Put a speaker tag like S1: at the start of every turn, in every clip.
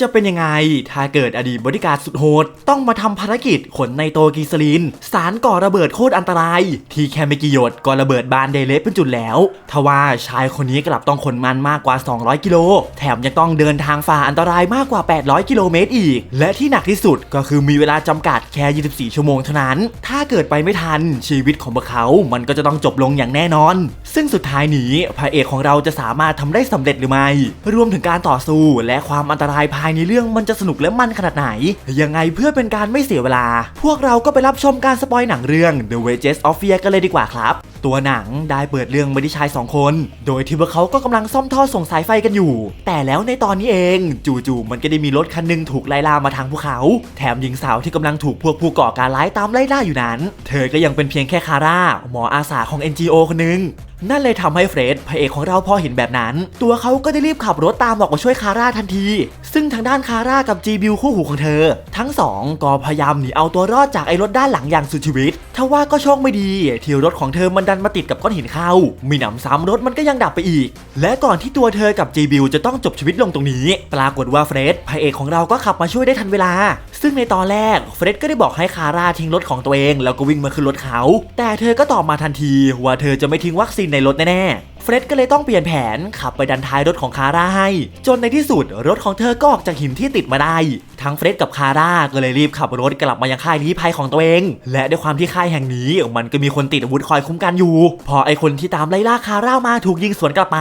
S1: จะเป็นยังไง ถ้าเกิดอดีตบริการสุดโหด ต้องมาทำภารกิจขนในโตกีซลินสารก่อระเบิดโคตรอันตราย ที่แค่ไม่กี่หยดก็ระเบิดบานเดเละเป็นจุดแล้วทว่าชายคนนี้กลับต้องขนมันมากกว่า 200 กิโล แถมยังต้องเดินทางฝ่าอันตรายมากกว่า 800 กิโลเมตรอีก และที่หนักที่สุดก็คือมีเวลาจำกัดแค่ 24 ชั่วโมงเท่านั้น ถ้าเกิดไปไม่ทันชีวิตของพวกเขา มันก็จะต้องจบลงอย่างแน่นอน ซึ่งสุดท้ายนี้พระเอกของเราจะสามารถทำได้สำเร็จหรือไม่ รวมถึงการต่อสู้และความอันตรายภายในเรื่องมันจะสนุกและมันขนาดไหน ยังไงเพื่อเป็นการไม่เสียเวลา พวกเราก็ไปรับชมการสปอยหนังเรื่อง The Wages of Fear กันเลยดีกว่าครับ ตัวหนังได้เปิดเรื่องมาที่ชายสองคน โดยที่พวกเขาก็กำลังซ่อมท่อส่งสายไฟกันอยู่ แต่แล้วในตอนนี้เอง จู่ๆมันก็ได้มีรถคันหนึงถูกไล่ล่ามาทางภูเขา แถมหญิงสาวที่กำลังถูกพวกผู้ก่อการร้ายตามไล่ล่าอยู่นั้น เธอก็ยังเป็นเพียงแค่คาร่าหมออาสาของ NGO คนหนึง นั่นเลยทำให้เฟรดพระเอกของเราพอเห็นแบบนั้น ตัวเขาก็ได้รีบขับรถตามออกมาช่วยคาร่าทันที ซึ่งทางด้านคาร่ากับจีบิวคู่หูของเธอ ทั้งสองก็พยายามหนีเอาตัวรอดจากไอ้รถด้านหลังอย่างสุดชีวิตทว่าก็โชคไม่ดีที่รถของเธอมันดันมาติดกับก้อนหินเข้ามีหนำซ้ำรถมันก็ยังดับไปอีก และก่อนที่ตัวเธอกับจีบิวจะต้องจบชีวิตลงตรงนี้ ปรากฏว่าเฟรดพระเอกของเราก็ขับมาช่วยได้ทันเวลา ซึ่งในตอนแรกเฟรดก็ได้บอกให้คาร่าทิ้งรถของตัวเอง แล้วก็วิ่งมาขึ้นรถเขา แต่เธอก็ตอบมาทันทีว่าเธอจะไม่ทิ้งวัคซีนในรถแน่ๆ เฟร็ดก็เลยต้องเปลี่ยนแผนขับไปดันท้ายรถของคาร่าให้ จนในที่สุดรถของเธอก็ออกจากหินที่ติดมาได้ ทั้งเฟร็ดกับคาร่าก็เลยรีบขับรถกลับมายังค่ายลี้ภัยของตัวเอง และด้วยความที่ค่ายแห่งนี้มันก็มีคนติดอาวุธคอยคุ้มกันอยู่ พอไอคนที่ตามไล่ล่าคาร่ามาถูกยิงสวนกลับไป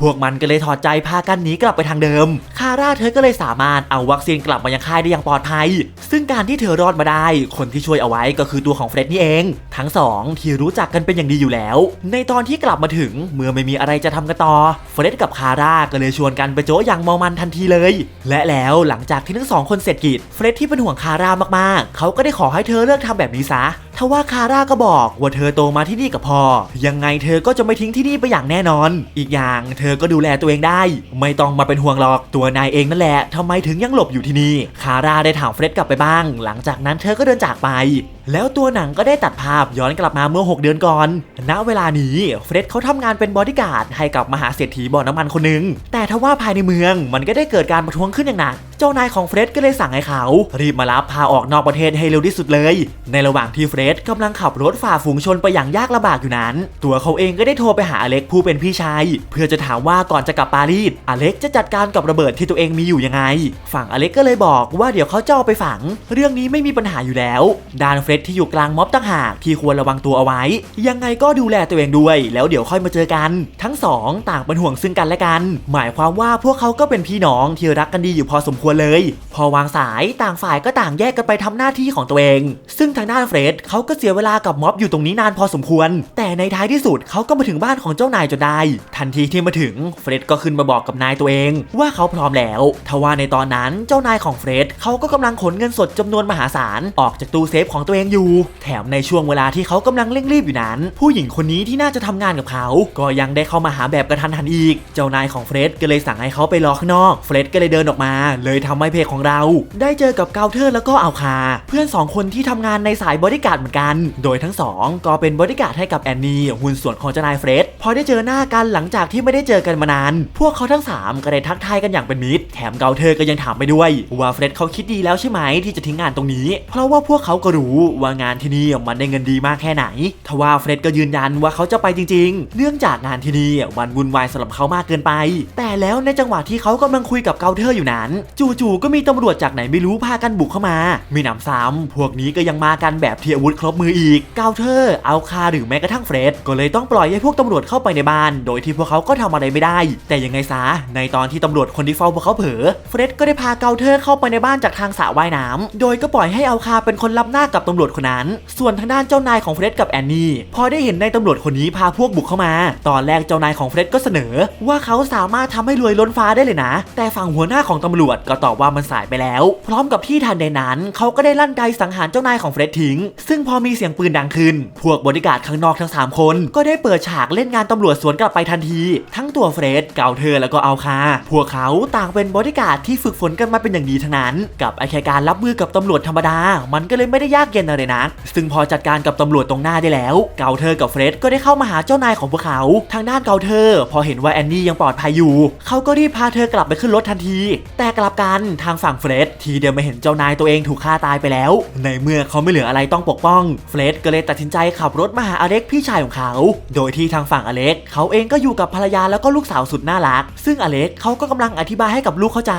S1: พวกมันก็เลยถอดใจพากันหนีกลับไปทางเดิม คาร่าเธอก็เลยสามารถเอาวัคซีนกลับมายังค่ายได้อย่างปลอดภัย ซึ่งการที่เธอรอดมาได้ คนที่ช่วยเอาไว้ก็คือตัวของเฟร็ดนี่เอง ทั้งสองที่รู้จักกันเป็นอย่างดีอยู่แล้ว ในตอนที่กลับมาถึงเมื่อไม่มีอะไรจะทำกันต่อเฟร็ดกับคาร่าก็เลยชวนกันไปโจ๊อย่างเมามันทันทีเลย และแล้วหลังจากที่ทั้งสองคนเสร็จกิจเฟร็ดที่เป็นห่วงคาร่ามากๆ เขาก็ได้ขอให้เธอเลิกทำแบบนี้ซะ ทว่าคาร่าก็บอกว่าเธอโตมาที่นี่กับพ่อ ยังไงเธอก็จะไม่ทิ้งที่นี่ไปอย่างแน่นอน อีกอย่างเธอก็ดูแลตัวเองได้ ไม่ต้องมาเป็นห่วงหรอก ตัวนายเองนั่นแหละทำไมถึงยังหลบอยู่ที่นี่ คาร่าได้ถามเฟร็ดกลับไปบ้าง หลังจากนั้นเธอก็เดินจากไป แล้วตัวหนังก็ได้ตัดภาพย้อนกลับมาเมื่อ 6 เดือนก่อน ณ เวลานี้เฟร็ดเขาทำงานเป็นบอดี้การ์ดให้กับมหาเศรษฐีบ่อน้ำมันคนหนึ่ง แต่ทว่าภายในเมืองมันก็ได้เกิดการประท้วงขึ้นอย่างหนัก เจ้านายของเฟร็ดก็เลยสั่งให้เขา รีบมารับพาออกนอกประเทศให้เร็วที่สุดเลย ในระหว่างที่เฟร็ดกำลังขับรถฝ่าฝูงชนไปอย่างยากลำบากอยู่นั้น ตัวเขาเองก็ได้โทรไปหาอเล็กผู้เป็นพี่ชายเพื่อจะถามว่าก่อนจะกลับปารีสอเล็กจะจัดการกับระเบิดที่ตัวเองมีอยู่ยังไง ฝั่งอเล็กก็เลยบอกว่าเดี๋ยวเขาจะเอาไปฝัง เรื่องนี้ไม่มีปัญหาอยู่แล้วด้านเฟร็ดที่อยู่กลางม็อบต่างหากที่ควรระวังตัวเอาไว้ ยังไงก็ดูแลตัวเองด้วย แล้วเดี๋ยวค่อยมาเจอกัน ทั้งสองต่างเป็นห่วงซึ่งกันและกัน หมายความว่าพวกเขาก็เป็นพี่น้องที่รักกันดีอยู่พอสมควรเลย พอวางสายต่างฝ่ายก็ต่างแยกกันไปทำหน้าที่ของตัวเอง ซึ่งทางด้านเฟร็ดเขาก็เสียเวลากับม็อบอยู่ตรงนี้นานพอสมควร แต่ในท้ายที่สุดเขาก็มาถึงบ้านของเจ้านายจนได้ ทันทีที่มาถึงเฟร็ดก็ขึ้นมาบอกกับนายตัวเอง ว่าเขาพร้อมแล้วทว่าในตอนนั้นเจ้านายของเฟร็ดเขาก็กำลังขนเงินสดจำนวนมหาศาลออกจากตู้เซฟของตัวเองอยู่ แถมในช่วงเวลาที่เขากำลังเร่งรีบอยู่นั้น ผู้หญิงคนนี้ที่น่าจะทำงานกับเขา ก็ยังได้เข้ามาหาแบบกระทันหันอีก เจ้านายของเฟร็ดก็เลยสั่งให้เขาไปรอข้างนอก เฟร็ดก็เลยเดินออกมาเลยทำให้เพจของเรา ได้เจอกับเกาเทอร์แล้วก็อัลคา เพื่อนสองคนที่ทำงานในสายบริการเหมือนกัน โดยทั้งสองก็เป็นบริการให้กับแอนนี่หุ้นส่วนของเจ้านายเฟร็ดพอได้เจอหน้ากันหลังจากที่ไม่ได้เจอกันมานาน พวกเขาทั้งสามก็ได้ทักทายกันอย่างเป็นมิตร แถมเกาเทอร์ก็ยังถามไปด้วยว่าเฟร็ดเขาคิดดีแล้วใช่ไหมที่จะทิ้งงานตรงนี้ เพราะว่าพวกเขาก็รู้ว่างานที่นี่มันได้เงินดีมากแค่ไหนทว่าเฟร็ดก็ยืนยันว่าเขาจะไปจริง ๆ เนื่องจากงานที่นี่มันวุ่นวายสำหรับเขามากเกินไป แต่แล้วในจังหวะที่เขากำลังคุยกับเกาเทอร์อยู่นั้นจู่จู่ๆก็มีตำรวจจากไหนไม่รู้พากันบุกเข้ามา มีหนำซ้ำพวกนี้ก็ยังมากันแบบที่อาวุธครบมืออีกเกาเทอร์เอาคาหรือแม้กระทั่งเฟร็ดก็เลยต้องปล่อยให้พวกตำรวจเข้าไปในบ้าน โดยที่พวกเขาก็ทำอะไรไม่ได้ แต่ยังไงซะในตอนที่ตำรวจคนที่เฝ้าพวกเขาเผลอเฟร็ดก็ได้พาเกาเทอร์เข้าไปในบ้านจากทางสระว่ายน้ำโดยก็ปล่อยให้เอาคาเป็นคนรับหน้ากับตำรวจคนนั้น ส่วนทางด้านเจ้านายของเฟร็ดกับแอนนี่พอได้เห็นนายตำรวจคนนี้พาพวกบุกเข้ามา ตอนแรกเจ้านายของเฟร็ดก็เสนอ ว่าเขาสามารถทำให้รวยล้นฟ้าได้เลยนะ แต่ฝั่งหัวหน้าของตำรวจก็ตอบว่ามันสายไปแล้ว พร้อมกับที่ทันใดนั้นเขาก็ได้ลั่นไกสังหารเจ้านายของเฟร็ดทิ้ง ซึ่งพอมีเสียงปืนดังขึ้น พวกบริการข้างนอกทั้ง 3 คน ก็ได้เปิดฉากเล่นงานตำรวจสวนกลับไปทันที ทั้งตัวเฟร็ดเกาเธอแล้วก็เอาคาพวกเขาต่างเป็นบริการที่ฝึกฝนกันมาเป็นอย่างดีทั้งนั้น กับไอแค่การรับมือกับตำรวจธรรมดา มันก็เลยไม่ได้ยากเย็นอะไรนะซึ่งพอจัดการกับตำรวจตรงหน้าได้แล้ว เกาเธอกับเฟร็ดก็ได้เข้ามาหาเจ้านายของพวกเขา ทางด้านเกาเธอ พอเห็นว่าแอนนี่ยังปลอดภัยอยู่ เขาก็รีบพาเธอกลับไปขึ้นรถทันที แต่กลับกกันทางฝั่งเฟรดทีเดินมาเห็นเจ้านายตัวเองถูกฆ่าตายไปแล้ว ในเมื่อเขาไม่เหลืออะไรต้องปกป้อง เฟรดก็เลยตัดสินใจขับรถมาหาอเล็กพี่ชายของเขา โดยที่ทางฝั่งอเล็กเขาเองก็อยู่กับภรรยาแล้วก็ลูกสาวสุดน่ารัก ซึ่งอเล็กเขาก็กำลังอธิบายให้กับลูกเข้าใจ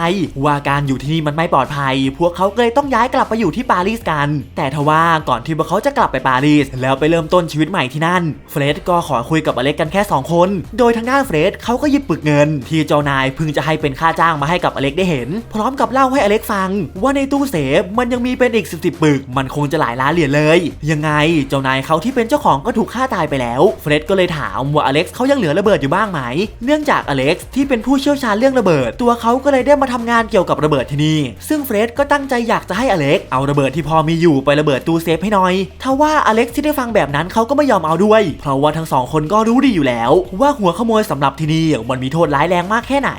S1: ว่าการอยู่ที่นี่มันไม่ปลอดภัย พวกเขาเลยต้องย้ายกลับไปอยู่ที่ปารีสกัน แต่ทว่าก่อนที่พวกเขาจะกลับไปปารีส แล้วไปเริ่มต้นชีวิตใหม่ที่นั่น เฟรดก็ขอคุยกับอเล็กกันแค่สองคน โดยทางด้านเฟรดเขาก็หยิบปึกเงิน ที่เจ้านายเพิ่งจะให้เป็นค่าจ้างมาให้กับอเล็กได้เห็นพร้อมกับเล่าให้อเล็กฟัง ว่าในตู้เซฟมันยังมีเป็นอีกสิบสิบปึก มันคงจะหลายล้านเหรียญเลย ยังไงเจ้านายเขาที่เป็นเจ้าของก็ถูกฆ่าตายไปแล้วเฟรดก็เลยถามว่าอเล็กซ์เขายังเหลือระเบิดอยู่บ้างไหม เนื่องจากอเล็กซ์ที่เป็นผู้เชี่ยวชาญเรื่องระเบิด ตัวเขาก็เลยได้มาทำงานเกี่ยวกับระเบิดที่นี่ซึ่งเฟรดก็ตั้งใจอยากจะให้อเล็กซ์เอาระเบิดที่พอมีอยู่ไประเบิดตู้เซฟให้หน่อยทว่าอเล็กซ์ที่ได้ฟังแบบนั้นเขาก็ไม่ยอมเอาด้วย เพราะว่าทั้งสองคนก็รู้ดีอยู่แล้ว ว่าหัวขโมยสำหรับที่นี่มันมีโทษร้ายแรงมากแค่ไหน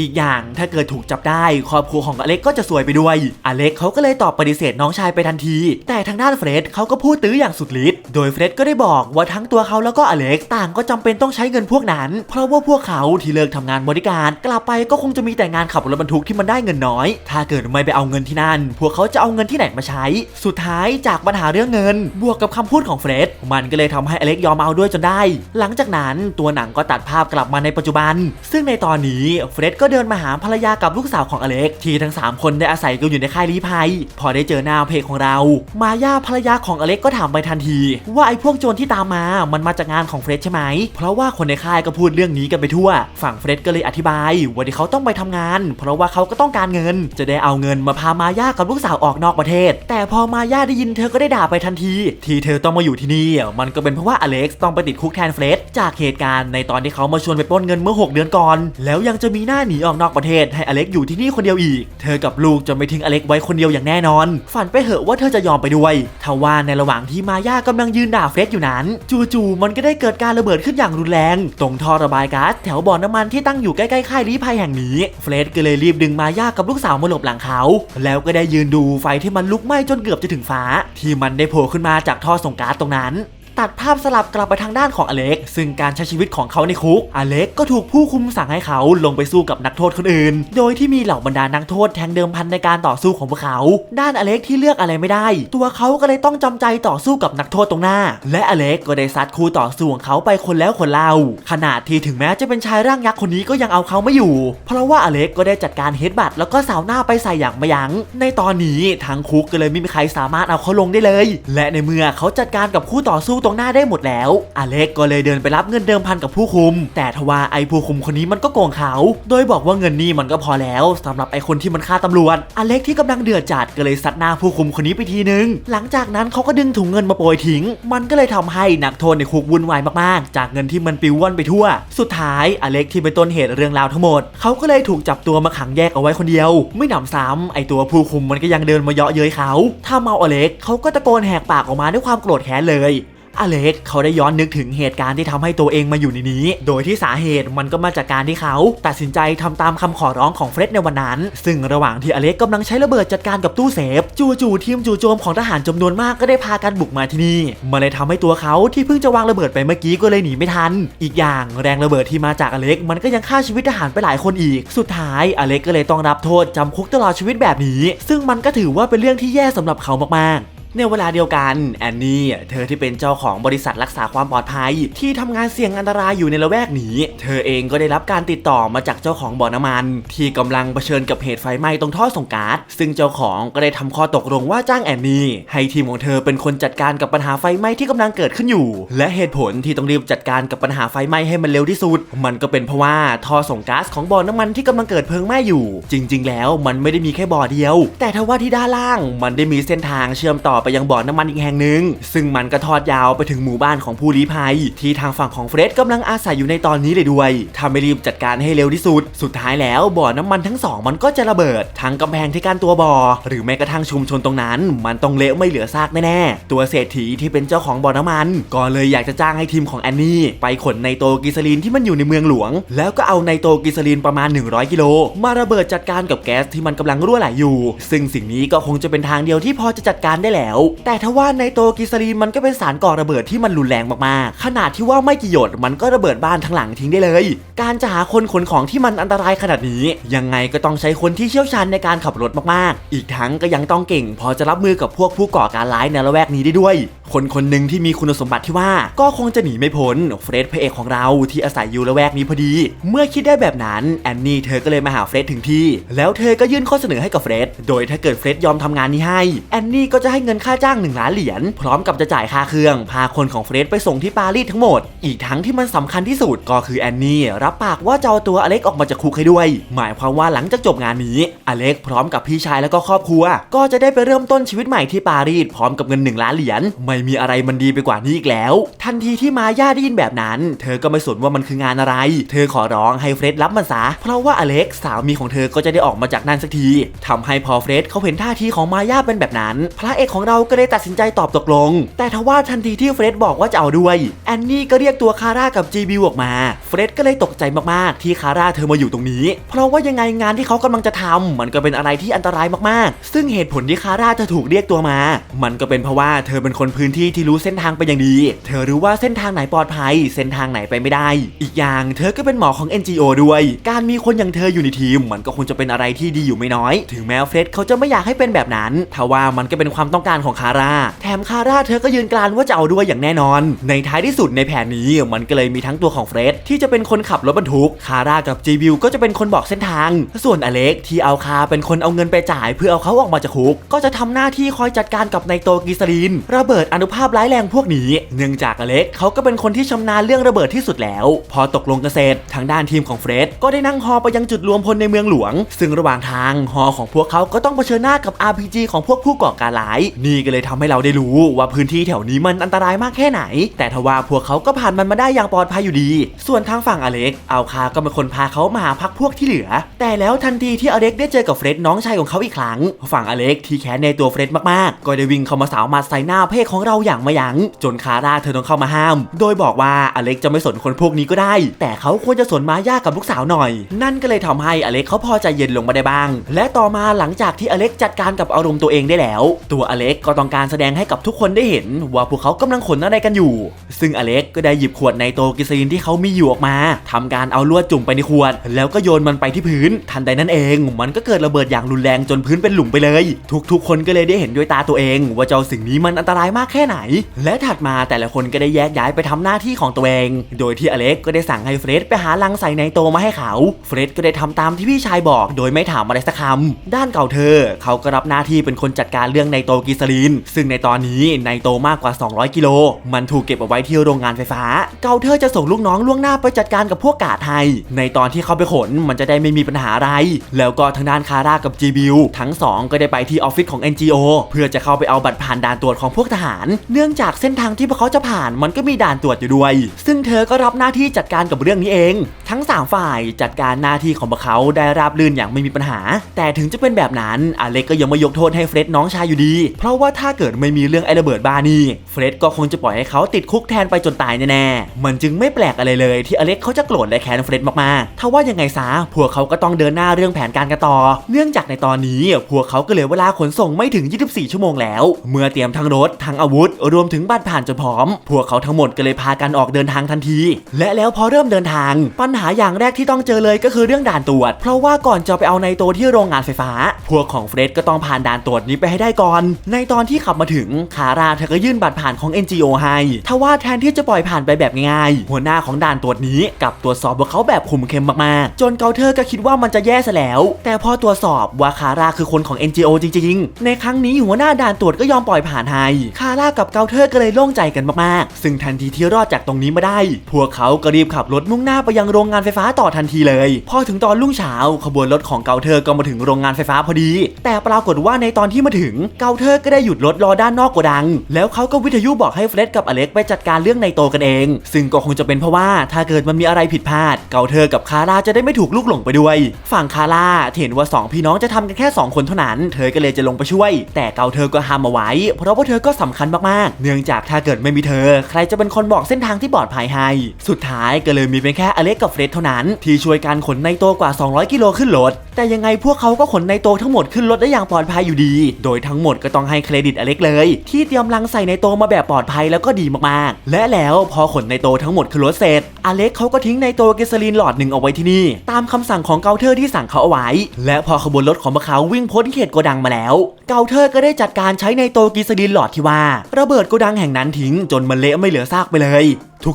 S1: อีกอย่างถ้าเกิดถูกจับได้ครอบครัวของอเล็กก็จะซวยไปด้วย อเล็กเขาก็เลยตอบปฏิเสธน้องชายไปทันที แต่ทางด้านเฟรดเขาก็พูดตื้ออย่างสุดฤทธิ์โดยเฟรดก็ได้บอกว่าทั้งตัวเขาแล้วก็อเล็กต่างก็จำเป็นต้องใช้เงินพวกนั้น เพราะว่าพวกเขาที่เลิกทำงานบริการ กลับไปก็คงจะมีแต่งานขับรถบรรทุกที่มันได้เงินน้อย ถ้าเกิดไม่ไปเอาเงินที่นั่น พวกเขาจะเอาเงินที่ไหนมาใช้ สุดท้ายจากปัญหาเรื่องเงิน บวกกับคำพูดของเฟรดมันก็เลยทำให้อเล็กยอมเอาด้วยจนได้ หลังจากนั้นตัวหนังก็ตัดภาพกลับมาในปัจจุบัน ซึ่งในตอนนี้เฟรดก็เดินมาหาภรรยากับลูกสาวของอเล็ก ที่ทั้ง 3 คนได้อาศัยกันอยู่ในค่ายลี้ภัย พอได้เจอหน้าเพจของเรา มาย่าภรรยาของอเล็กก็ถามไปทันที ว่าไอ้พวกโจรที่ตามมา มันมาจากงานของเฟรดใช่ไหม เพราะว่าคนในค่ายก็พูดเรื่องนี้กันไปทั่ว ฝั่งเฟรดก็เลยอธิบายว่าที่เขาต้องไปทำงาน เพราะว่าเขาก็ต้องการเงิน จะได้เอาเงินมาพามาย่ากับลูกสาวออกนอกประเทศ แต่พอมาย่าได้ยินเธอก็ได้ด่าไปทันที ที่เธอต้องมาอยู่ที่นี่ มันก็เป็นเพราะว่าอเล็กซ์ต้องไปติดคุกแทนเฟรดจากเหตุการณ์ในตอนที่เขามาชวนไปปล้นเงินเมื่อ 6 เดือนก่อน แล้วยังจะมีหน้าหนีออกนอกประเทศให้อเล็กอยู่ที่นี่คนเดียวอีก เธอกับลูกจะไม่ทิ้งอเล็กไว้คนเดียวอย่างแน่นอน ฝันไปเหอะว่าเธอจะยอมไปด้วยทว่าในระหว่างที่มาย่ากำลังยืนด่าเฟรดอยู่นั้น จู่ๆมันก็ได้เกิดการระเบิดขึ้นอย่างรุนแรง ตรงท่อระบายก๊าซแถวบ่อน้ำมันที่ตั้งอยู่ใกล้ๆค่ายลี้ภัยแห่งนี้เฟรดก็เลยรีบดึงมาย่ากับลูกสาวมาหลบหลังเขา แล้วก็ได้ยืนดูไฟที่มันลุกไหม้จนเกือบจะถึงฟ้า ที่มันได้โผล่ขึ้นมาจากท่อส่งก๊าซตรงนั้น ตัดภาพสลับกลับไปทางด้านของอเล็ก ซึ่งการใช้ชีวิตของเขาในคุก อเล็กก็ถูกผู้คุมสั่งให้เขาลงไปสู้กับนักโทษคนอื่น โดยที่มีเหล่าบรรดานักโทษแทงเดิมพันในการต่อสู้ของพวกเขา ด้านอเล็กที่เลือกอะไรไม่ได้ ตัวเขาก็เลยต้องจำใจต่อสู้กับนักโทษตรงหน้า และอเล็กก็ได้ซัดคู่ต่อสู้ของเขาไปคนแล้วคนเล่า ขนาดที่ถึงแม้จะเป็นชายร่างยักษ์คนนี้ก็ยังเอาเขาไม่อยู่ เพราะว่าอเล็กก็ได้จัดการเฮดบัตแล้วก็สาวหน้าไปใส่อย่างไม่ยัง้ง ในตอนนี้ทางคุกก็เลยไม่มีใครสามารถเอาเขาลงได้เลย และในเมื่อเขาจัดการกับคู่ต่อสู้ตรงหน้าได้หมดแล้ว อเล็กก็เลยเดินไปรับเงินเดิมพันกับผู้คุม แต่ทว่าไอ้ผู้คุมคนนี้มันก็โกงเขา โดยบอกว่าเงินนี่มันก็พอแล้วสำหรับไอ้คนที่มันฆ่าตำรวจ อเล็กที่กำลังเดือดจัดก็เลยซัดหน้าผู้คุมคนนี้ไปทีนึง หลังจากนั้นเขาก็ดึงถุงเงินมาโปรยทิ้ง มันก็เลยทำให้นักโทษในคุกวุ่นวายมากๆ จากเงินที่มันปิวว่อนไปทั่ว สุดท้ายอเล็กที่เป็นต้นเหตุเรื่องราวทั้งหมด เขาก็เลยถูกจับตัวมาขังแยกเอาไว้คนเดียว ไม่หนำซ้ำไอตัวผู้คุมมันก็ยังเดินมาเยาะเย้ยเขา ถ้าเมาอเล็กเขาก็ตะโกนแหกปากออกมาด้วยความโกรธแค้นเลย อเล็กเขาได้ย้อนนึกถึงเหตุการณ์ที่ทำให้ตัวเองมาอยู่ในนี้ โดยที่สาเหตุมันก็มาจากการที่เขาตัดสินใจทำตามคำขอร้องของเฟร็ดในวันนั้น ซึ่งระหว่างที่อเล็กกำลังใช้ระเบิดจัดการกับตู้เซฟ จู่ๆทีมจู่โจมของทหารจำนวนมากก็ได้พากันบุกมาที่นี่มันเลยทำให้ตัวเขาที่เพิ่งจะวางระเบิดไปเมื่อกี้ก็เลยหนีไม่ทัน อีกอย่างแรงระเบิดที่มาจากอเล็กมันก็ยังฆ่าชีวิตทหารไปหลายคนอีก สุดท้ายอเล็กก็เลยต้องรับโทษจำคุกตลอดชีวิตแบบนี้ ซึ่งมันก็ถือว่าเป็นเรื่องที่แย่สำหรับเขามากๆ ในเวลาเดียวกันแอนนี่เธอที่เป็นเจ้าของบริษัทรักษาความปลอดภัย ที่ทำงานเสี่ยงอันตรายอยู่ในละแวกนี้ เธอเองก็ได้รับการติดต่อมาจากเจ้าของบ่อน้ำมัน ที่กำลังเผชิญกับเหตุไฟไหม้ตรงท่อส่งก๊าซซึ่งเจ้าของก็ได้ทำข้อตกลงว่าจ้างแอนนี่ให้ทีมของเธอเป็นคนจัดการกับปัญหาไฟไหม้ที่กำลังเกิดขึ้นอยู่ และเหตุผลที่ต้องรีบจัดการกับปัญหาไฟไหม้ให้มันเร็วที่สุด มันก็เป็นเพราะว่าท่อส่งก๊าซของบ่อน้ำมันที่กำลังเกิดเพลิงไหม้อยู่ จริง ๆ แล้วมันไม่ได้มีแค่บ่อเดียว แต่ทว่าที่ด้านล่างมันได้มีเส้นทางเชื่อมต่อไปยังบ่อน้ำมันอีกแห่งหนึ่งซึ่งมันก็ทอดยาวไปถึงหมู่บ้านของผู้ลี้ภัย ที่ทางฝั่งของเฟรดกำลังอาศัยอยู่ในตอนนี้เลยด้วยถ้าไม่รีบจัดการให้เร็วที่สุด สุดท้ายแล้วบ่อน้ำมันทั้งสองมันก็จะระเบิดทั้งกำแพงที่กั้นตัวบ่อ หรือแม้กระทั่งชุมชนตรงนั้น มันต้องเละไม่เหลือซากแน่ๆตัวเศรษฐีที่เป็นเจ้าของบ่อน้ำมัน ก็เลยอยากจะจ้างให้ทีมของแอนนี่ไปขนไนโตรกลีเซอรีนที่มันอยู่ในเมืองหลวง แล้วก็เอาไนโตรกลีเซอรีนประมาณ 100 กิโล มาระเบิดจัดการกับแก๊สที่มันกำลังรั่วไหลอยู่ ซึ่งสิ่งนี้ก็คงจะเป็นทางเดียวที่พอจะจัดการได้แล้วแต่ทว่าในโตกิสลีนมันก็เป็นสารก่อระเบิดที่มันรุนแรงมากๆ ขนาดที่ว่าไม่กี่หยดมันก็ระเบิดบ้านทั้งหลังทิ้งได้เลย การจะหาคนขนของที่มันอันตรายขนาดนี้ ยังไงก็ต้องใช้คนที่เชี่ยวชาญในการขับรถมากๆ อีกทั้งก็ยังต้องเก่ง พอจะรับมือกับพวกผู้ก่อการร้ายในละแวกนี้ได้ด้วย คนคนหนึ่งที่มีคุณสมบัติที่ว่า ก็คงจะหนีไม่พ้นเฟร็ดพระเอกของเราที่อาศัยอยู่ละแวกนี้พอดี เมื่อคิดได้แบบนั้นแอนนี่เธอก็เลยมาหาเฟร็ดถึงที่ แล้วเธอก็ยื่นข้อเสนอให้กับเฟร็ดโดยถ้าเกิดเฟร็ดยอมทำงานนี้ให้แอนนี่ก็จะให้เงินค่าจ้าง1ล้านเหรียญพร้อมกับจะจ่ายค่าเครื่อง พาคนของเฟร็ดไปส่งที่ปารีสทั้งหมด อีกทั้งที่มันสำคัญที่สุดก็คือแอนนี่รับปากว่าจะเอาตัวอเล็กออกมาจากคุกให้ด้วย หมายความว่าหลังจากจบงานนี้อเล็กพร้อมกับพี่ชายแล้วก็ครอบครัว ก็จะได้ไปเริ่มต้นชีวิตใหม่ที่ปารีสพร้อมกับเงิน1ล้านเหรียญไม่มีอะไรมันดีไปกว่านี้อีกแล้ว ทันทีที่มาย่าได้ยินแบบนั้น เธอก็ไม่สนว่ามันคืองานอะไร เธอขอร้องให้เฟร็ดรับมันซะเพราะว่าอเล็กสามีของเธอก็จะได้ออกมาจากนั่นสักทีทำให้พอเฟร็ดเขาเห็นท่าทีของมาย่าเป็นแบบนั้น พระเอกของเราก็เลยตัดสินใจตอบตกลง แต่ทว่าทันทีที่เฟร็ดบอกว่าจะเอาด้วยแอนนี่ก็เรียกตัวคาร่ากับจีบิวออกมาเฟร็ดก็เลยตกใจมากๆ ที่คาร่าเธอมาอยู่ตรงนี้ เพราะว่ายังไงงานที่เขากำลังจะทำมันก็เป็นอะไรที่อันตรายมากๆ ซึ่งเหตุผลที่คาร่าเธอถูกเรียกตัวมา มันก็เป็นเพราะว่าเธอเป็นคนพื้นที่ที่รู้เส้นทางเป็นอย่างดี เธอรู้ว่าเส้นทางไหนปลอดภัย เส้นทางไหนไปไม่ได้ อีกอย่างเธอก็เป็นหมอของ NGO ด้วย การมีคนอย่างเธออยู่ในทีม มันก็คงจะเป็นอะไรที่ดีอยู่ไม่น้อย ถึงแม้เฟรดเขาจะไม่อยากให้เป็นแบบนั้นทว่ามันก็เป็นความต้องการของคาร่า แถมคาร่าเธอก็ยืนกรานว่าจะเอาด้วยอย่างแน่นอน ในท้ายที่สุดในแผนนี้มันก็เลยมีทั้งตัวของเฟรดที่จะเป็นคนขับรถบรรทุก คาร่ากับจีบิวก็จะเป็นคนบอกเส้นทาง ส่วนอเล็กที่เอาคาเป็นคนเอาเงินไปจ่าย เพื่อเอาเขาออกมาจากคุก ก็จะทำหน้าที่คอยจัดการกับในโตกิสลีนระเบิดอนุภาพร้ายแรงพวกนี้ เนื่องจากอเล็กเขาก็เป็นคนที่ชำนาญเรื่องระเบิดที่สุดแล้ว พอตกลงกันเสร็จทางด้านทีมของเฟร็ดก็ได้นั่งฮอไปยังจุดรวมพลในเมืองหลวง ซึ่งระหว่างทางฮอของพวกเขาก็ต้องเผชิญหน้ากับ RPG ของพวกผู้ก่อการร้าย นี่ก็เลยทำให้เราได้รู้ว่าพื้นที่แถวนี้มันอันตรายมากแค่ไหน แต่ทว่าพวกเขาก็ผ่านมันมาได้อย่างปลอดภัยอยู่ดี ส่วนทางฝั่งอเล็กเอาคาก็เป็นคนพาเขามาหาพักพวกที่เหลือ แต่แล้วทันทีที่อเล็กได้เจอกับเฟร็ดน้องชายของเขาอีกครั้ง ฝั่งอเล็กที่แค้นในตัวเฟร็ดมากๆ ก็ได้วิ่งเข้ามาสาวมาใส่หน้าเพศของเราอย่างม่ยัง้งจนคาร่าเธอต้องเข้ามาห้าม โดยบอกว่าอเล็กจะไม่สนคนพวกนี้ก็ได้ แต่เขาควรจะสนมาย่ากับลูกสาวหน่อย นั่นก็เลยทำให้อเล็กเขาพอใจเย็นลงมาได้บ้าง และต่อมาหลังจากที่อเล็กจัดการกับอารมณ์ตัวเองได้แล้ว ตัวอเล็กก็ต้องการแสดงให้กับทุกคนได้เห็น ว่าพวกเขากำลังขนอะไรกันอยู่ ซึ่งอเล็กก็ได้หยิบขวดไนโตรกิซีนที่เขามีอยู่ออกมาทำการเอาลวดจุ่มไปในขวด แล้วก็โยนมันไปที่พื้น ทันใดนั้นเอง มันก็เกิดระเบิดอย่างรุนแรงจนพื้นเป็นหลุมไปเลย ทุกๆ คนก็เลยได้เห็นด้วยตาตัวเอง ว่าเจ้าสิ่งนี้มันอันตรายมากแค่ไหน และถัดมาแต่ละคนก็ได้แยกย้ายไปทำหน้าที่ของตัวเอง โดยที่อเล็กก็ได้สั่งให้เฟร็ดไปหาลังใส่ไนโตรมาให้เขา เฟร็ดก็ได้ทำตามที่พี่ชายบอก โดยไม่ถามอะไรสักคำด้านเก่าเธอ เขาก็รับหน้าที่เป็นคนจัดการเรื่องไนโตรกิสลีนซึ่งในตอนนี้ไนโตรมากกว่า 200 กิโล มันถูกเก็บเอาไว้ที่โรงงานไฟฟ้า เก่าเธอจะส่งลูกน้องล่วงหน้าไปจัดการกับพวกกาดไทย ในตอนที่เขาไปขนมันจะได้ไม่มีปัญหาอะไร แล้วก็ทางด้านคาร่ากับจีบิวทั้งสองก็ได้ไปที่ออฟฟิศของ NGO เพื่อจะเข้าไปเอาบัตรผ่านด่านตรวจของพวกทหารเนื่องจากเส้นทางที่พวกเขาจะผ่านมันก็มีด่านตรวจอยู่ด้วย ซึ่งเธอก็รับหน้าที่จัดการกับเรื่องนี้เอง ทั้ง 3 ฝ่ายจัดการหน้าที่ของพวกเขาได้ราบรื่นอย่างไม่มีปัญหา แต่ถึงจะเป็นแบบนั้นอเล็กก็ยังไม่ยกโทษให้เฟร็ดน้องชายอยู่ดี เพราะว่าถ้าเกิดไม่มีเรื่องไอ้ระเบิดบ้านี่เฟร็ดก็คงจะปล่อยให้เขาติดคุกแทนไปจนตายแน่ๆมันจึงไม่แปลกอะไรเลยที่อเล็กเขาจะโกรธและแค้นเฟร็ดมากๆถ้าว่ายังไงซะพวกเขาก็ต้องเดินหน้าเรื่องแผนการกันต่อ เนื่องจากในตอนนี้พวกเขาก็เหลือเวลาขนส่งไม่ถึง 24 ชั่วโมงแล้ว เมื่อเตรียมทั้งรถทั้งอาวุธรวมถึงบัตรผ่านจนพร้อม พวกเขาทั้งหมดก็เลยพากันออกเดินทางทันที และแล้วพอเริ่มเดินทาง ปัญหาอย่างแรกที่ต้องเจอเลยก็คือเรื่องด่านตรวจ เพราะว่าก่อนจะไปเอาไนโตที่โรงงานไฟฟ้า พวกของเฟร็ดก็ต้องผ่านด่านตรวจนี้ไปให้ได้ก่อน ในตอนที่ขับมาถึงคาราเธอก็ยื่นบัตรผ่านของ NGO ให้ทว่าแทนที่จะปล่อยผ่านไปแบบง่ายหัวหน้าของด่านตรวจนี้กับตรวจสอบพวกเขาแบบคุมเข้มมากๆ จนเกาเธอก็คิดว่ามันจะแย่ซะแล้ว แต่พอตรวจสอบว่าคาราคือคนของ NGO จริง ๆ ในครั้งนี้หัวหน้าด่านตรวจก็ยอมปล่อยผ่านให้คารากับเกาเธอก็เลยโล่งใจกันมากๆ ซึ่งทันทีที่รอดจากตรงนี้มาได้ พวกเขาก็รีบขับรถมุ่งหน้าไปยังโรงงานไฟฟ้าต่อทันทีเลย พอถึงตอนรุ่งเช้าขบวนรถของเกาเธอก็มาถึงโรงงานไฟฟ้าพอดี แต่ปรากฏว่าในตอนที่มาถึงเกาเธอก็ได้หยุดรถรอด้านนอกโกดัง แล้วเขาก็วิทยุบอกให้เฟรดกับอเล็กไปจัดการเรื่องในโตกันเอง ซึ่งก็คงจะเป็นเพราะว่าถ้าเกิดมันมีอะไรผิดพลาด เกาเธอกับคาร่าจะได้ไม่ถูกลูกหลงไปด้วย ฝั่งคาร่าเห็นว่าสองพี่น้องจะทำกันแค่สองคนเท่านั้น เธอก็เลยจะลงไปช่วย แต่เกาเธอก็ห้ามเอาไว้ เพราะว่าเธอก็สำคัญมากๆ เนื่องจากถ้าเกิดไม่มีเธอ ใครจะเป็นคนบอกเส้นทางที่ปลอดภัยให้ สุดท้ายก็เลยมีเพียงแค่อเล็กกับเฟรดเท่านั้น ที่ช่วยกันขนในโตกว่า 200 กิโลขึ้นรถ แต่ยังไงพวกเขาก็ขนในโตทั้งหมดขึ้นรถได้อย่างปลอดภัยอยู่ดี โดยทั้งหมดก็ต้องให้เครดิตอเล็กเลย ที่เตรียมลังใส่ในโตมาแบบปลอดภัยแล้วก็ดีมากๆ และแล้วพอขนในโตทั้งหมดขึ้นรถเสร็จ อเล็กเขาก็ทิ้งในโตเกสลีนหลอดหนึ่งเอาไว้ที่นี่ ตามคำสั่งของเกาเทอร์ที่สั่งเขาเอาไว้ และพอขบวนรถของพวกเขาวิ่งพ้นเขตโกดังมาแล้ว เกาเทอร์ก็ได้จัดการใช้ในโตกิสลีนหลอดที่ว่าระเบิดโกดังแห่งนั้นทิ้งจนมันเละไม่เหลือซากไปเลย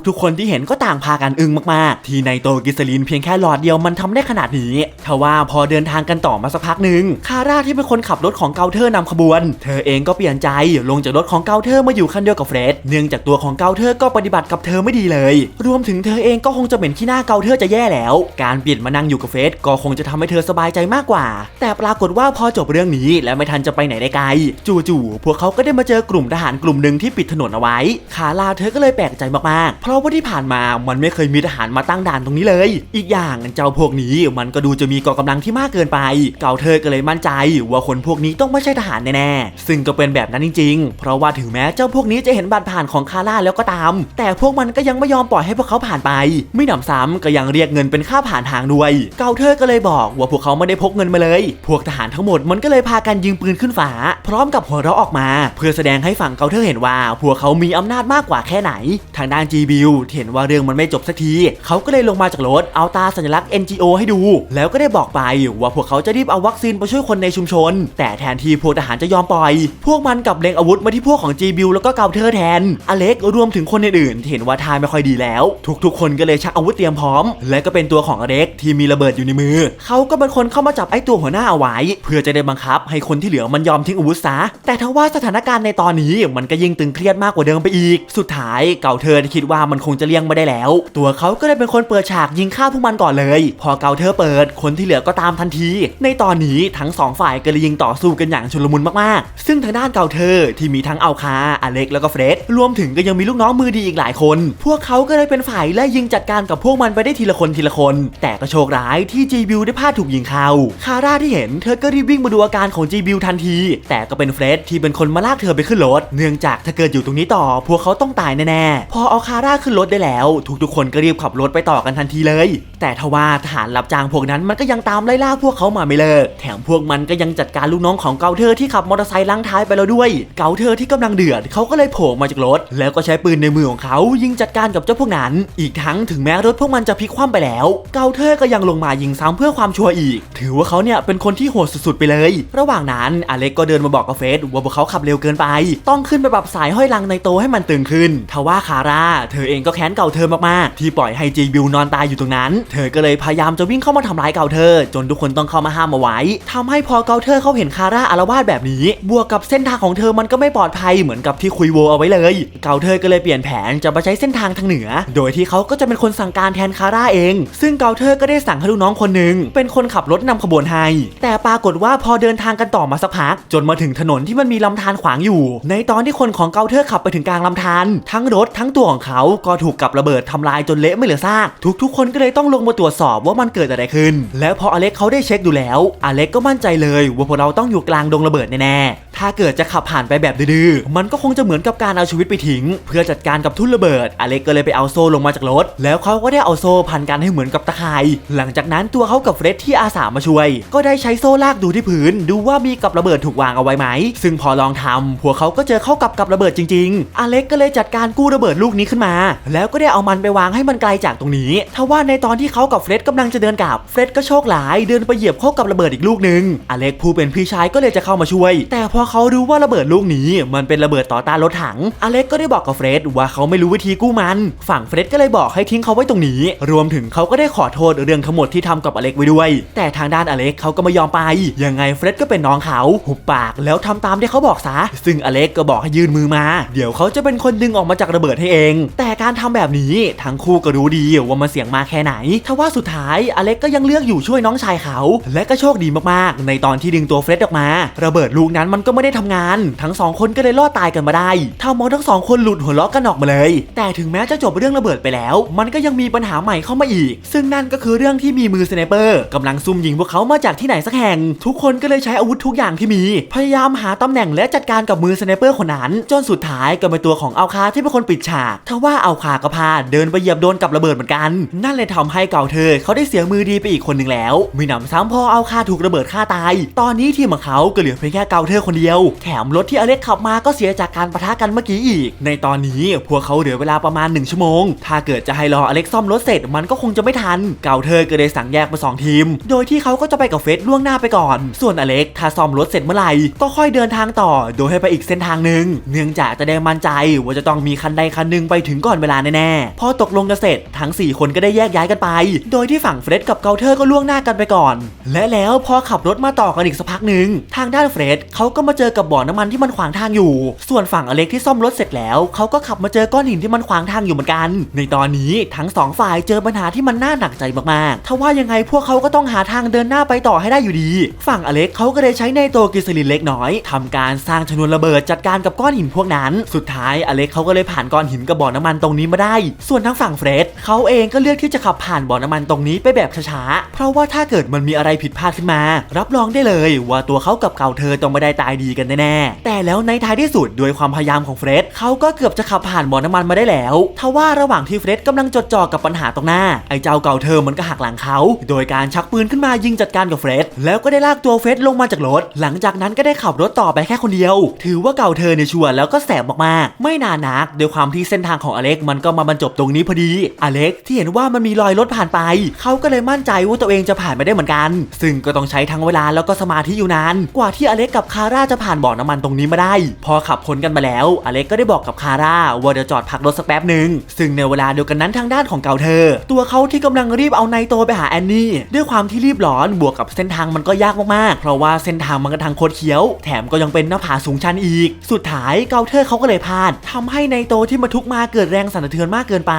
S1: ทุกๆคนที่เห็นก็ต่างพากันอึ้งมากๆ ที่ในโตกิสลีนเพียงแค่หลอดเดียวมันทำได้ขนาดนี้ทว่าพอเดินทางกันต่อมาสักพักหนึ่งคาร่าที่เป็นคนขับรถของเกาเทอร์นำขบวน เธอเองก็เปลี่ยนใจลงจากรถของเกาเทอร์มาอยู่คันเดียวกับเฟรดเนื่องจากตัวของเกาเทอร์ก็ปฏิบัติกับเธอไม่ดีเลย รวมถึงเธอเองก็คงจะเหม็นขี้หน้าเกาเทอร์จะแย่แล้ว การเปลี่ยนมานั่งอยู่กับเฟรดก็คงจะทำให้เธอสบายใจมากกว่า แต่ปรากฏว่าพอจบเรื่องนี้และไม่ทันจะไปไหนได้ไกล จู่ๆพวกเขาก็ได้มาเจอกลุ่มทหารกลุ่มหนึ่งที่ปิดถนนเอาไว้ คาร่าเธอก็เลยแปลกใจมากๆเพราะว่าที่ผ่านมามันไม่เคยมีทหารมาตั้งด่านตรงนี้เลย อีกอย่างเจ้าพวกนี้มันก็ดูจะมีกองกำลังที่มากเกินไป เก่าเธอก็เลยมั่นใจว่าคนพวกนี้ต้องไม่ใช่ทหารแน่ๆ ซึ่งก็เป็นแบบนั้นจริง ๆ เพราะว่าถึงแม้เจ้าพวกนี้จะเห็นบัตรผ่านของคาร่าแล้วก็ตาม แต่พวกมันก็ยังไม่ยอมปล่อยให้พวกเขาผ่านไป ไม่หนำซ้ำก็ยังเรียกเงินเป็นค่าผ่านทางด้วย เก่าเธอก็เลยบอกว่าพวกเขาไม่ได้พกเงินมาเลย พวกทหารทั้งหมดมันก็เลยพากันยิงปืนขึ้นฟ้า พร้อมกับหัวเราะออกมา เพื่อแสดงให้ฝั่งเกาเธอเห็นว่าพวกเขามีอำนาจมากกว่าแค่ไหน ทางด้าน g b เห็นว่าเรื่องมันไม่จบสักที เขาก็เลยลงมาจากรถเอาตาสัญลักษณ์ NGO ให้ดู แล้วก็ได้บอกไปว่าพวกเขาจะรีบเอาวัคซีนไปช่วยคนในชุมชน แต่แทนที่พวกทหารจะยอมปล่อย พวกมันกลับเล็งอาวุธมาที่พวกของ g b แล้วก็เกาเธอแทน อเล็กรวมถึงคนอื่นๆที่เห็นว่าทายไม่ค่อยดีแล้ว ทุกๆ คนก็เลยชักอาวุธเตรียมพร้อม และก็เป็นตัวของอเล็กที่มีระเบิดอยู่ในมือ เขาก็เป็นคนเข้ามาจับไอ้ตัวหัวหน้าเอาไว้ เพื่อจะได้บังคับ ให้คนที่เหลือมันยอมทิ้งอาวุธซะแต่ทว่าสถานการณ์ในตอนนี้มันก็ยิ่งตึงเครียดมากกว่าเดิมไปอีก สุดท้ายเก่าเธอคิดว่ามันคงจะเลี่ยงไม่ได้แล้ว ตัวเขาก็เลยเป็นคนเปิดฉากยิงฆ่าพวกมันก่อนเลย พอเกาเธอเปิด คนที่เหลือก็ตามทันที ในตอนนี้ทั้งสองฝ่ายก็เลยยิงต่อสู้กันอย่างชุลมุนมากๆ ซึ่งทางด้านเกาเธอที่มีทั้งเอาคาอเล็กแล้วก็เฟรดรวมถึงก็ยังมีลูกน้องมือดีอีกหลายคน พวกเขาก็เลยเป็นฝ่ายไล่ยิงจัดการกับพวกมันไปได้ทีละคนทีละคน แต่ก็โชคร้ายที่จีบิวได้พลาดถูกยิงเข้าคาร่าที่เห็นเธอก็รีบวิ่งมาดูอาการของจีบิวทันที แต่ก็เป็นเฟรดที่เป็นคนมาลากเธอไปขึ้นรถเนื่องจากถ้าเกิดอยู่ตรงนี้ต่อ พวกเขาต้องตายแน่ๆพอเอาคาร่าขึ้นรถได้แล้ว ทุกๆคนก็รีบขับรถไปต่อกันทันทีเลย แต่ทว่าทหารรับจ้างพวกนั้นมันก็ยังตามไล่ล่าพวกเขามาไม่เลิก แถมพวกมันก็ยังจัดการลูกน้องของเกาเธอที่ขับมอเตอร์ไซค์ล้างท้ายไปแล้วด้วย เกาเธอที่กำลังเดือดเขาก็เลยโผล่มาจากรถ แล้วก็ใช้ปืนในมือของเขายิงจัดการกับเจ้าพวกนั้น อีกทั้งถึงแม้รถพวกมันจะพลิกคว่ำไปแล้ว เกาเธอก็ยังลงมายิงซ้ำเพื่อความชัวร์อีก ถือว่าเขาเนี่ยเป็นคนที่โหดสุดๆไปเลย ระหว่างนั้นอเล็กก็เดินมาบอกกับเฟสว่าพวกเขาขับเร็วเกินไป ต้องขึ้นไปปรับสายห้อยลังในโตให้มันตึงขึ้นทว่าคาร่าเธธอเองก็แค้นเก่าเธอมากๆ ที่ปล่อยให้จีบิวนอนตายอยู่ตรงนั้น เธอก็เลยพยายามจะวิ่งเข้ามาทำร้ายเก่าเธอ จนทุกคนต้องเข้ามาห้ามเอาไว้ทำให้พอเก่าเธอเขาเห็นคาร่าอารวาสแบบนี้ บวกกับเส้นทางของเธอมันก็ไม่ปลอดภัยเหมือนกับที่คุยโวเอาไว้เลย เก่าเธอก็เลยเปลี่ยนแผนจะมาใช้เส้นทางทางเหนือ โดยที่เขาก็จะเป็นคนสั่งการแทนคาร่าเอง ซึ่งเก่าเธอก็ได้สั่งให้ลูกน้องคนหนึ่งเป็นคนขับรถนำขบวนให้แต่ปรากฏว่าพอเดินทางกันต่อมาสักพัก จนมาถึงถนนที่มันมีลำธารขวางอยู่ ในตอนที่คนของเก่าเธอขับไปถึงกลางลำธารทั้งรถทั้งตัวของเขาก็ถูกกับระเบิดทำลายจนเละไม่เหลือซาก ทุกๆ คนก็เลยต้องลงมาตรวจสอบว่ามันเกิดอะไรขึ้น แล้วพออเล็กเขาได้เช็คดูแล้ว อเล็กก็มั่นใจเลยว่าพวกเราต้องอยู่กลางดงระเบิดแน่ๆ ถ้าเกิดจะขับผ่านไปแบบดื้อมันก็คงจะเหมือนกับการเอาชีวิตไปทิ้ง เพื่อจัดการกับทุ่นระเบิด อเล็กก็เลยไปเอาโซ่ลงมาจากรถ แล้วเขาก็ได้เอาโซ่พันกันให้เหมือนกับตะข่าย หลังจากนั้นตัวเขากับเฟรดที่อาสามาช่วย ก็ได้ใช้โซ่ลากดูที่พื้น ดูว่ามีกับระเบิดถูกวางเอาไว้ไหม ซึ่งพอลองทำพวกเขาก็เจอเข้ากับกับระเบิดจริง ๆ อเล็กก็เลยจัดการกู้ระเบิดลูกนี้ขึ้นมา แล้วก็ได้เอามันไปวางให้มันไกลจากตรงนี้ทว่าในตอนที่เขากับเฟรดกำลังจะเดินกลับ เฟรดก็โชคร้ายเดินไปเหยียบเข้ากับระเบิดอีกลูกหนึ่งอเล็กผู้เป็นพี่ชายก็เลยจะเข้ามาช่วย แต่พอเขารู้ว่าระเบิดลูกนี้มันเป็นระเบิดต่อต้านรถถัง อเล็กก็ได้บอกกับเฟรดว่าเขาไม่รู้วิธีกู้มัน ฝั่งเฟรดก็เลยบอกให้ทิ้งเขาไว้ตรงนี้ รวมถึงเขาก็ได้ขอโทษเรื่องทั้งหมดที่ทำกับอเล็กไว้ด้วย แต่ทางด้านอเล็กเขาก็ไม่ยอมไป ยังไงเฟรดก็เป็นน้องเขาหุบปากแล้วทำตามที่เขาบอกซะ ซึ่งอเล็กก็บอกให้ยื่นมือมา เดี๋ยวเขาจะเป็นคนดึงออกมาจากระเบิดให้เอง แต่การทำแบบนี้ทั้งคู่ก็รู้ดีว่ามันเสี่ยงมาแค่ไหนทว่าสุดท้ายอเล็กก็ยังเลือกอยู่ช่วยน้องชายเขา และก็โชคดีมากๆ ในตอนที่ดึงตัวเฟรดออกมา ระเบิดลูกนั้นมันก็ไม่ได้ทำงาน ทั้งสองคนก็เลยรอดตายกันมาได้ทำมอทั้งสองคนหลุดหัวเราะกันออกมาเลย แต่ถึงแม้จะจบเรื่องระเบิดไปแล้ว มันก็ยังมีปัญหาใหม่เข้ามาอีก ซึ่งนั่นก็คือเรื่องที่มีมือสไนเปอร์กำลังซุ่มยิงพวกเขามาจากที่ไหนสักแห่ง ทุกคนก็เลยใช้อาวุธทุกอย่างที่มี พยายามหาตำแหน่งและจัดการกับมือสไนเปอร์คนนั้น จนสุดท้ายก็เป็นตัวของเอาคาที่เป็นคนปิดฉากทว่าเอาคาก็พาเดินไปเหยียบโดนกับระเบิดเหมือนกัน นั่นเลยทำให้เก่าเธอเขาได้เสียมือดีไปอีกคนหนึ่งแล้วมีหนำซ้ำพอเอาคาถูกระเบิดฆ่าตาย ตอนนี้ทีมของเขาก็เหลือเพียงแค่เก่าเธอคนเดียวแถมรถที่อเล็กขับมาก็เสียจากการปะทะกันเมื่อกี้อีก ในตอนนี้พวกเขาเหลือเวลาประมาณ 1 ชั่วโมง ถ้าเกิดจะให้รออเล็กซ่อมรถเสร็จมันก็คงจะไม่ทัน เก่าเธอก็เลยสั่งแยกเป็นสองทีม โดยที่เขาก็จะไปกับเฟสล่วงหน้าไปก่อน ส่วนอเล็กถ้าซ่อมรถเสร็จเมื่อไหร่ก็ค่อยเดินทางต่อ โดยให้ไปอีกเส้นทางหนึ่งเนื่องจากจะได้มั่นใจว่าจะต้องมีคันใดคันหนึ่งไปถึงก่อนเวลาแน่ๆพอตกลงกันเสร็จทั้ง 4 คนก็ได้แยกย้ายกันไป โดยที่ฝั่งเฟรดกับเกาเทอร์ก็ล่วงหน้ากันไปก่อน และแล้วพอขับรถมาต่อกันอีกสักพักหนึ่งทางด้านเฟรดเขาก็มาเจอกับบ่อน้ำมันที่มันขวางทางอยู่ ส่วนฝั่งอเล็กที่ซ่อมรถเสร็จแล้ว เขาก็ขับมาเจอก้อนหินที่มันขวางทางอยู่เหมือนกัน ในตอนนี้ทั้งสองฝ่ายเจอปัญหาที่มันน่าหนักใจมากๆถ้าว่ายังไงพวกเขาก็ต้องหาทางเดินหน้าไปต่อให้ได้อยู่ดี ฝั่งอเล็กเขาก็เลยใช้ในโตกิสลินเล็กน้อยทำการสร้างชนวนระเบิดจัดการกับก้อนหินพวกนั้น สุดท้ายอเล็กเขาก็เลยผ่านก้อนหินกับบ่อน้ำมันตรงนี้มาได้ ส่วนทั้งฝั่งเฟรดเขาเองก็เลือกที่จะขับผ่านบ่อน้ำมันตรงนี้ไปแบบช้าๆ เพราะว่าถ้าเกิดมันมีอะไรผิดพลาดขึ้นมา รับรองได้เลยว่าตัวเขากับเก่าเธอต้องไม่ได้ตายดีกันแน่ๆแต่แล้วในท้ายที่สุดด้วยความพยายามของเฟรดเขาก็เกือบจะขับผ่านบ่อน้ำมันมาได้แล้วทว่าระหว่างที่เฟรดกำลังจดจ่อกับปัญหาตรงหน้า ไอ้เจ้าเก่าเธอมันก็หักหลังเขา โดยการชักปืนขึ้นมายิงจัดการกับเฟรดแล้วก็ได้ลากตัวเฟรดลงมาจากรถ หลังจากนั้นก็ได้ขับรถต่อไปแค่คนเดียว ถือว่าเก่าเธอเนี่ยชัวร์แล้วก็แสบมากๆ ไม่นานนักด้วยความที่เส้นทางของอเล็กมันก็มาบรรจบตรงนี้พอดี อเล็กที่เห็นว่ามันมีรอยรถผ่านไป เขาก็เลยมั่นใจว่าตัวเองจะผ่านไปได้เหมือนกัน ซึ่งก็ต้องใช้ทั้งเวลาแล้วก็สมาธิอยู่นาน กว่าที่อเล็กกับคาร่าจะผ่านบ่อน้ำมันตรงนี้มาได้ พอขับพ้นกันมาแล้ว อเล็กก็ได้บอกกับคาร่าว่าเดี๋ยวจอดพักรถสักแป๊บหนึ่งซึ่งในเวลาเดียวกันนั้นทางด้านของเก่าเธอ ตัวเขาที่กำลังรีบเอาไนโตไปหาแอนนี่ด้วยความที่รีบร้อนบวกกับเส้นทางมันก็ยากมากๆ เพราะว่าเส้นทางมันก็ทางโคตรเขี้ยว แถมก็ยังเป็นหน้าผาสูงชันอีก สุดท้ายเกาเธอเขาก็เลยพลาดทำให้ไนโตที่มาทุกมาเกิดแรงสั่นสะเทือนมากเกินไป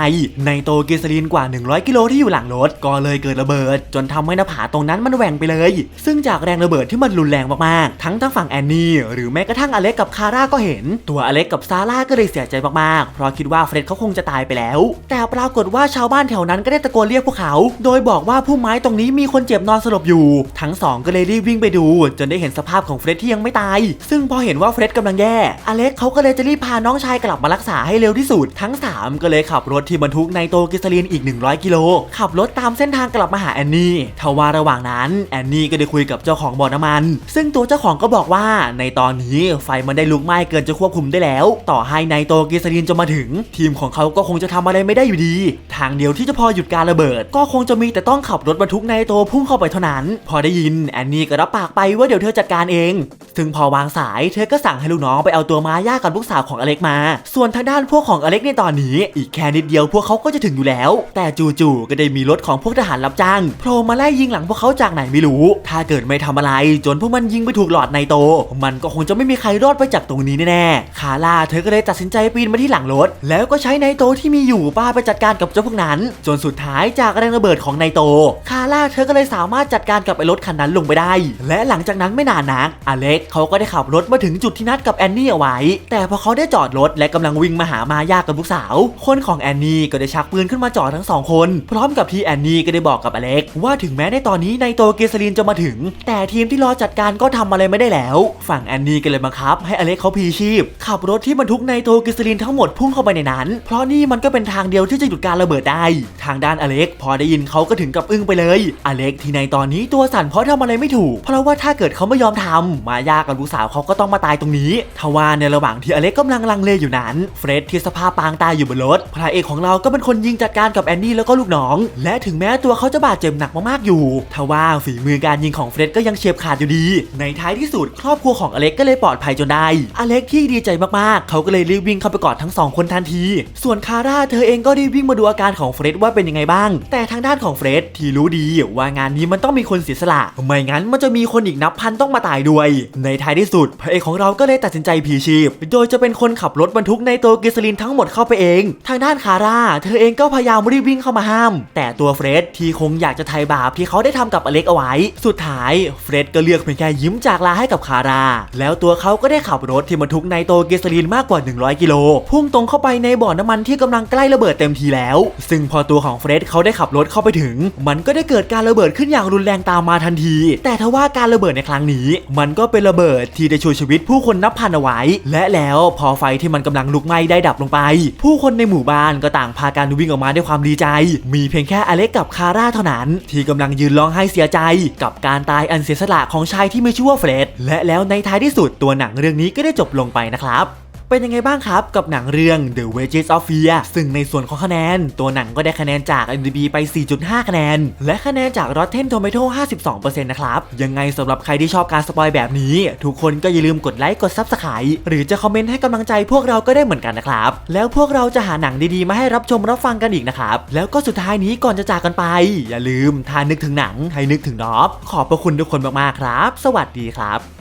S1: ไนโตเกสลีนกว่า 100 กิโลที่อยู่หลังรถก็เลยเกิดระเบิด จนทำให้หน้าผาตรงนั้นมันแหว่งไปเลย ซึ่งจากแรงระเบิดที่มันรุนแรงมากๆ ทั้งทางฝั่งแอนนี่หรือแม้กระทั่งอเล็กกับคาร่าก็เห็น ตัวอเล็กกับซาร่าก็เลยเสียใจมากๆ เพราะคิดว่าเฟร็ดเขาคงจะตายไปแล้ว แต่ปรากฏว่าชาวบ้านแถวนั้นก็ได้ตะโกนเรียกพวกเขา โดยบอกว่าผู้ไม้ตรงนี้มีคนเจ็บนอนสลบอยู่ ทั้งสองก็เลยรีบวิ่งไปดู จนได้เห็นสภาพของเฟร็ดที่ยังไม่ตาย ซึ่งพอเห็นว่าเฟร็ดกำลังแย่ อเล็กเขาก็เลยจะรีบพาน้องชายกลับมารักษาให้เร็วที่สุด ทั้งสามก็เลยขับรถที่บรรทุกไนโตรกิสลีนอีก 100 กิโล ขับรถตามเส้นทางกลับมาหาแอนนี่ทว่าระหว่างนั้นแอนนี่ก็ได้คุยกับเจ้าของบ่อน้ำมัน ซึ่งตัวเจ้าของก็บอกว่าในตอนนี้ไฟมันได้ลุกไหม้เกินจะควบคุมได้แล้ว ต่อให้ไนโตรกิสลีนจะมาถึง ทีมของเขาก็คงจะทำอะไรไม่ได้อยู่ดี ทางเดียวที่จะพอหยุดการระเบิด ก็คงจะมีแต่ต้องขับรถบรรทุกไนโตรพุ่งเข้าไปเท่านั้น พอได้ยินแอนนี่ก็รับปากไปว่าเดี๋ยวเธอจัดการเองซึ่งพอวางสายเธอก็สั่งให้ลูกน้องไปเอาตัวมาย่ากับลูกสาวของอเล็กมา ส่วนทางด้านพวกของอเล็กในตอนนี้ อีกแค่นิดเดียวพวกเขาก็จะถึงอยู่แล้ว แต่จู่ๆก็ได้มีรถของพวกทหารรับจ้างโผล่มาไล่ยิงหลังพวกเขาจากไหนไม่รู้ ถ้าเกิดไม่ทำอะไร จนพวกมันยิงไปถูกหลอดในโตมันก็คงจะไม่มีใครรอดไปจากตรงนี้แน่ๆ คาร่าเธอก็เลยตัดสินใจปีนมาที่หลังรถ แล้วก็ใช้ไนโตที่มีอยู่ป้าไปจัดการกับเจ้าพวกนั้น จนสุดท้ายจากแรงระเบิดของไนโต คาร่าเธอก็เลยสามารถจัดการกับไอ้รถคันนั้นลงไปได้ และหลังจากนั้นไม่นานนัก อเล็กเขาก็ได้ขับรถมาถึงจุดที่นัดกับแอนนี่เอาไว้ แต่พอเขาได้จอดรถและกำลังวิ่งมาหามายากับลูกสาว คนของแอนนี่ก็ได้ชักปืนขึ้นมาจ่อทั้งสองคน พร้อมกับที่แอนนี่ก็ได้บอกกับอเล็ก ว่าถึงแม้ในตอนนี้ไนโตเกสลินจะมาถึง แต่ทีมที่รอจัดการก็ทำอะไรไม่ได้แล้วฝั่งแอนนี่ก็เลยบังคับ ให้อเล็กเขาพีชีพ ขับรถที่บรรทุกไนโตเกสลินทั้งหมดพุ่งเข้าไปในนั้น เพราะนี่มันก็เป็นทางเดียวที่จะหยุดการระเบิดได้ ทางด้านอเล็ก พอได้ยินเขาก็ถึงกับอึ้งไปเลย อเล็กที่ในตอนนี้ตัวสั่นเพราะทำอะไรไม่ถูก เพราะว่าถ้าเกิดเขาไม่ยอมทำมายากับลูกสาวเขาก็ต้องมาตายตรงนี้ทว่าในระหว่างที่อเล็กกำลังลังเลอยู่นั้น เฟร็ดที่สภาพปางตายอยู่บนรถพระเอกของเราก็เป็นคนยิงจัดการกับแอนนี่แล้วก็ลูกน้อง และถึงแม้ตัวเขาจะบาดเจ็บหนักมากๆอยู่ทว่าฝีมือการยิงของเฟร็ดก็ยังเฉียบขาดอยู่ดี ในท้ายที่สุดครอบครัวของอเล็กก็เลยปลอดภัยจนได้ อเล็กที่ดีใจมากๆ เขาก็เลยรีบวิ่งเข้าไปกอดทั้งสองคนทันที ส่วนคาร่าเธอเองก็รีบวิ่งมาดูอาการของเฟร็ดว่าเป็นยังไงบ้าง แต่ทางด้านของเฟร็ดที่รู้ดีว่างานนี้มันต้องมีคนเสียสละ ไม่งั้นมันจะมีคนอีกนับพันต้องมาตายด้วย ในท้ายที่สุดพระเอกของเราก็เลยตัดสินใจพลีชีพ โดยจะเป็นคนขับรถบรรทุกไนโตรกลีเซอรีนทั้งหมดเข้าไปเอง ทางด้านคาร่าเธอเองก็พยายามรีบวิ่งเข้ามาห้าม แต่ตัวเฟร็ดที่คงอยากจะไถ่บาปที่เขาได้ทำกับอเล็กเอาไว้ สุดท้ายเฟร็ดก็เลือกเพียงแค่ยิ้มจากลาให้กับคาร่าแล้วตัวเขาก็ได้ขับรถที่บรรทุกไนโตรกลีเซอรีนมากกว่า 100 กิโล พุ่งตรงเข้าไปในบ่อน้ำมันที่กำลังใกล้ระเบิดเต็มทีแล้ว ซึ่งพอตัวของเฟร็ดเขาได้ขับรถเข้าไปถึง มันก็ได้เกิดการระเบิดขึ้นอย่างรุนแรงตามมาทันที แต่ทว่าการระเบิดในครั้งนี้ มันก็เป็นระเบิดที่ได้ช่วยชีวิตผู้คนนับพันเอาไว้ และแล้วพอไฟที่มันกำลังลุกไหม้ได้ดับลงไป ผู้คนในหมู่บ้านก็ต่างพากันวิ่งออกมาด้วยความดีใจ มีเพียงแค่อเล็กกับคาร่าเท่านั้น ที่กำลังยืนร้องไห้เสียใจ กับการตายอันเสียสละของชายที่มีชื่อว่าเฟร็ดและแล้วในท้ายที่สุดตัวหนังเรื่องนี้ก็ได้จบลงไปนะครับเป็นยังไงบ้างครับ กับหนังเรื่อง The Wages of Fear ซึ่งในส่วนของคะแนน ตัวหนังก็ได้คะแนนจาก IMDb ไป 4.5 คะแนน และคะแนนจาก Rotten Tomato 52%นะครับ ยังไงสำหรับใครที่ชอบการสปอยแบบนี้ ทุกคนก็อย่าลืมกดไลค์กด Subscribe หรือจะคอมเมนต์ให้กำลังใจพวกเราก็ได้เหมือนกันนะครับ แล้วพวกเราจะหาหนังดีๆ มาให้รับชมรับฟังกันอีกนะครับ แล้วก็สุดท้ายนี้ก่อนจะจากกันไป อย่าลืมถ้านึกถึงหนังให้นึกถึงนอบขอบพระคุณทุกคนมากๆครับ สวัสดีครับ